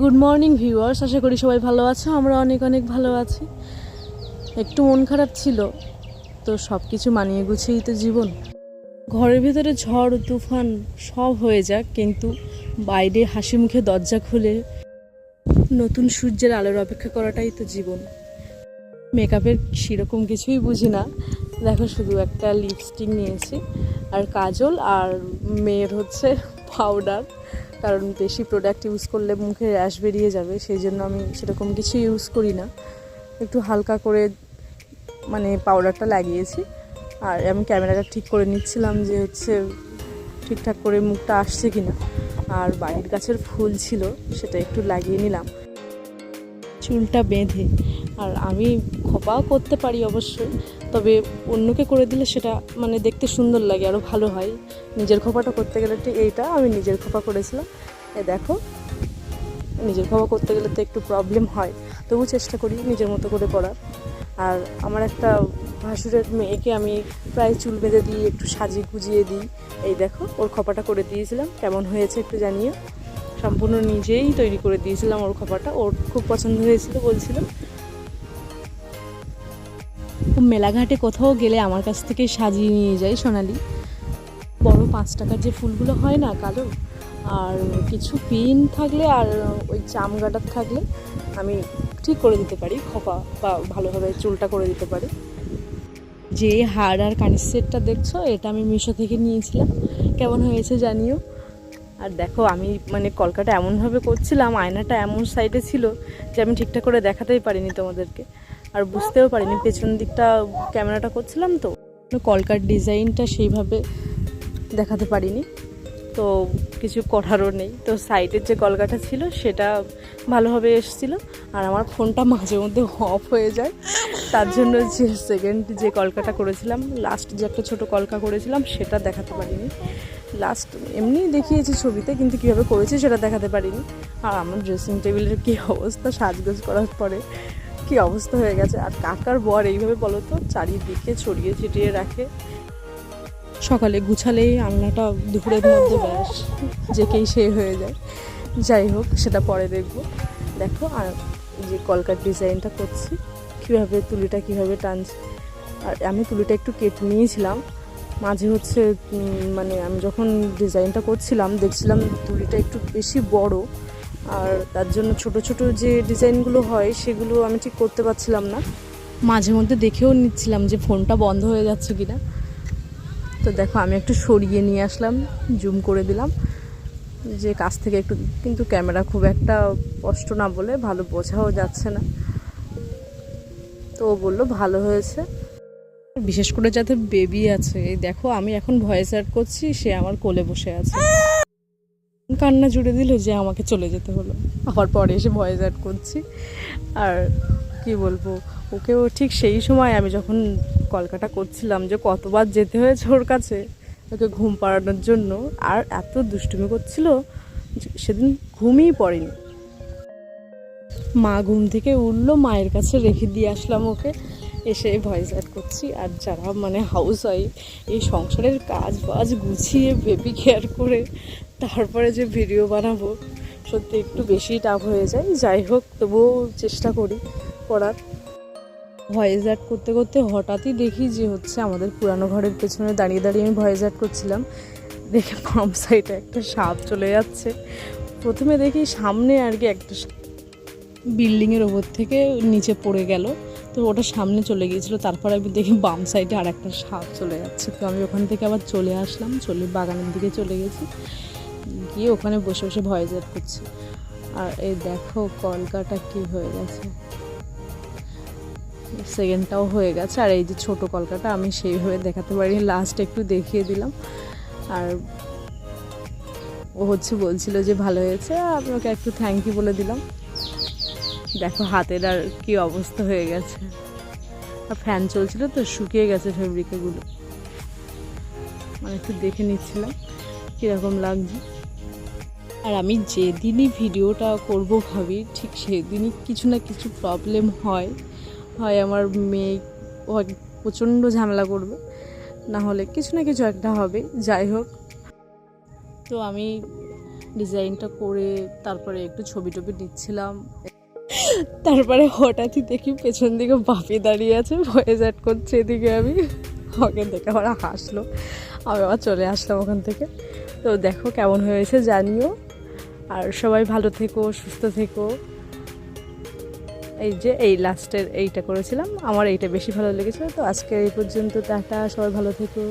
Good morning viewers আশা করি সবাই ভালো আছো। আমরা অনেক অনেক ভালো আছি। একটু মন খারাপ ছিল, তো সব কিছু মানিয়ে গুছিয়েই তো জীবন। ঘরের ভিতরে ঝড়, তুফান সব হয়ে যাক, কিন্তু বাইরে হাসি মুখে দরজা খুলে নতুন সূর্যের আলোর অপেক্ষা করাটাই তো জীবন। মেকআপের সেরকম কিছুই বুঝি না। দেখো, শুধু একটা লিপস্টিক নিয়েছি, আর কাজল, আর মেয়ের হচ্ছে পাউডার কারণ বেশি প্রোডাক্ট ইউজ করলে মুখে র্যাশ বেরিয়ে যাবে, সেই জন্য আমি সেরকম কিছু ইউজ করি না। একটু হালকা করে মানে পাউডারটা লাগিয়েছি। আর আমি ক্যামেরাটা ঠিক করে নিচ্ছিলাম যে হচ্ছে ঠিকঠাক করে মুখটা আসছে কি না আর বাড়ির গাছের ফুল ছিল, সেটা একটু লাগিয়ে নিলাম। চুলটা বেঁধে, আর আমি খোপাও করতে পারি অবশ্যই। তবে অন্যকে করে দিলে সেটা মানে দেখতে সুন্দর লাগে আরও ভালো হয়। নিজের খোপাটা করতে গেলে ঠিক এইটা, আমি নিজের খোপা করেছিলাম। এ দেখো, নিজের খোপা করতে গেলে তো একটু প্রবলেম হয়। তবু চেষ্টা করি নিজের মতো করে করার। আর আমার একটা ভাসুরের মেয়েকে আমি প্রায় চুল বেঁধে দিই একটু সাজিয়ে গুজিয়ে দিই। এই দেখো, ওর খোপাটা করে দিয়েছিলাম, কেমন হয়েছে একটু জানিও। সম্পূর্ণ নিজেই তৈরি করে দিয়েছিলাম ওর খোপাটা, ওর খুব পছন্দ হয়েছিল, বলছিল। ও মেলাঘাটে কোথাও গেলে আমার কাছ থেকে সাজিয়ে নিয়ে যায় সোনালি। বড় পাঁচ টাকার যে ফুলগুলো হয় না কালো, আর কিছু পিন থাকলে আর ওই চাম গার্ডার থাকলে আমি ঠিক করে দিতে পারি, খোপা বা ভালোভাবে চুলটা করে দিতে পারি। যে হার আর কানের সেটটা দেখছ, এটা আমি মিশো থেকে নিয়েছিলাম। কেমন হয়েছে জানিও? আর দেখো, আমি মানে কলকাটা এমনভাবে করছিলাম, আয়নাটা এমন সাইডে ছিল যে আমি ঠিকঠাক করে দেখাতেই পারিনি তোমাদেরকে। আর বুঝতেও পারিনি, পেছন দিকটা ক্যামেরাটা করছিলাম তো। কলকার ডিজাইনটা সেইভাবে দেখাতে পারিনি, তো কিছু করারও নেই। তো সাইডের যে কলকাটা ছিল সেটা ভালোভাবে এসেছিল, আর আমার ফোনটা মাঝে মধ্যে অফ হয়ে যায়। তার জন্য যে সেকেন্ড যে কলকাটা করেছিলাম লাস্ট যে একটা ছোটো কলকা করেছিলাম, সেটা দেখাতে পারিনি। লাস্ট এমনি দেখিয়েছি ছবিতে, কিন্তু কীভাবে করেছি সেটা দেখাতে পারিনি। আর আমার ড্রেসিং টেবিলের কী অবস্থা, সাজগোজ করার পরে। কী অবস্থা হয়ে গেছে? আর কাকার বর এইভাবে বলো তো, চারিদিকে ছড়িয়ে ছিটিয়ে রাখে। সকালে গুছালেই আলনাটা দুপুরের মধ্যে ব্যাস, যে কেই সে হয়ে যায়। যাই হোক, সেটা পরে দেখব। দেখো, আর যে কলকার ডিজাইনটা করছি, কীভাবে তুলিটা কীভাবে টানছি। আর আমি তুলিটা একটু কেটে নিয়েছিলাম। মাঝে হচ্ছে মানে আমি যখন ডিজাইনটা করছিলাম, দেখছিলাম তুলিটা একটু বেশি বড়। আর তার জন্য ছোট ছোট যে ডিজাইনগুলো হয়, সেগুলো আমি ঠিক করতে পারছিলাম না। মাঝে মধ্যে দেখেও নিচ্ছিলাম যে ফোনটা বন্ধ হয়ে যাচ্ছে কিনা। তো দেখো, আমি একটু সরিয়ে নিয়ে আসলাম, জুম করে দিলাম। যে কাছ থেকে একটু, কিন্তু ক্যামেরা খুব একটা কষ্ট না বলে ভালো বোঝাও যাচ্ছে না। তো ও বলল, ভালো হয়েছে। বিশেষ করে যাতে বেবি আছে, এই দেখো, আমি এখন ভয়েস অ্যাড করছি, সে আমার কোলে বসে আছে। কান্না জুড়ে দিল যে আমাকে চলে যেতে হলো। আবার পরে এসে ভয়েস অ্যাড করছি। আর কি বলব, ওকেও ঠিক সেই সময় আমি যখন কলকাতা করছিলাম যে কতবার যেতে হয়েছে ওর কাছে, ওকে ঘুম পাড়ানোর জন্য, আর এত দুষ্টুমি করছিল সেদিন ঘুমই পড়েনি। মা ঘুম থেকে উঠল, মায়ের কাছে রেখে দিয়ে আসলাম ওকে। এসে ভয়েস অ্যাড করছি। আর যারা মানে হাউস ওয়াইফ এই সংসারের কাজ বাজ গুছিয়ে বেবি কেয়ার করে তারপরে যে ভিডিও বানাবো, সত্যি একটু বেশি টাফ হয়ে যায়। যাই হোক, তবুও চেষ্টা করি করার। ভয়েস অ্যাড করতে করতে হঠাৎই দেখি যে হচ্ছে আমাদের পুরানো ঘরের পেছনে দাঁড়িয়ে দাঁড়িয়ে আমি ভয়েস অ্যাড করছিলাম। দেখে পাম্প সাইডে একটা সাপ চলে যাচ্ছে। প্রথমে দেখি সামনে আর কি একটা বিল্ডিংয়ের ওপর থেকে নিচে পড়ে গেল। তো ওটা সামনে চলে গিয়েছিল, তারপর আমি দেখি বাম সাইডে আর একটা সাপ চলে যাচ্ছে। তো আমি ওখান থেকে আবার চলে আসলাম, চলে বাগানের দিকে চলে গেছি। গিয়ে ওখানে বসে বসে অ্যাড করছি। আর এই দেখো কলকাটা কি হয়ে গেছে। সেকেন্ডটাও হয়ে গেছে, আর এই যে ছোট কলকাটা, আমি সেইভাবে দেখাতে পারিনি লাস্ট একটু দেখিয়ে দিলাম। আর ও হচ্ছে বলছিল যে ভালো হয়েছে, আমি ওকে একটু থ্যাংক ইউ বলে দিলাম। দেখো হাতের আর কি অবস্থা হয়ে গেছে। আর ফ্যান চলছিল তো, শুকিয়ে গেছে ফেব্রিকেগুলো মানে একটু দেখে নিচ্ছিলাম কীরকম লাগছে। আর আমি যেদিনই ভিডিওটা করব ভাবি, ঠিক সেদিনই কিছু না কিছু প্রবলেম হয়। হয় আমার মেয়ে হয়, প্রচণ্ড ঝামেলা করবে। না হলে কিছু না কিছু একটা হবে, যাই হোক। তো আমি ডিজাইনটা করে তারপরে একটু ছবি টবি নিচ্ছিলাম তারপরে হঠাৎই দেখি পেছন দিকে বাপি দাঁড়িয়ে আছে, ভয়েস অ্যাড করছে এদিকে আমি। ওকে দেখে আমার হাসলো। আমি আবার চলে আসলাম ওখান থেকে। তো দেখো কেমন হয়েছে, জানিও। আর সবাই ভালো থেকো, সুস্থ থেকো। এই যে এই লাস্টের এইটা করেছিলাম। আমার এইটা বেশি ভালো লেগেছে তো আজকে এই পর্যন্ত, টাটা। সবাই ভালো থেকো।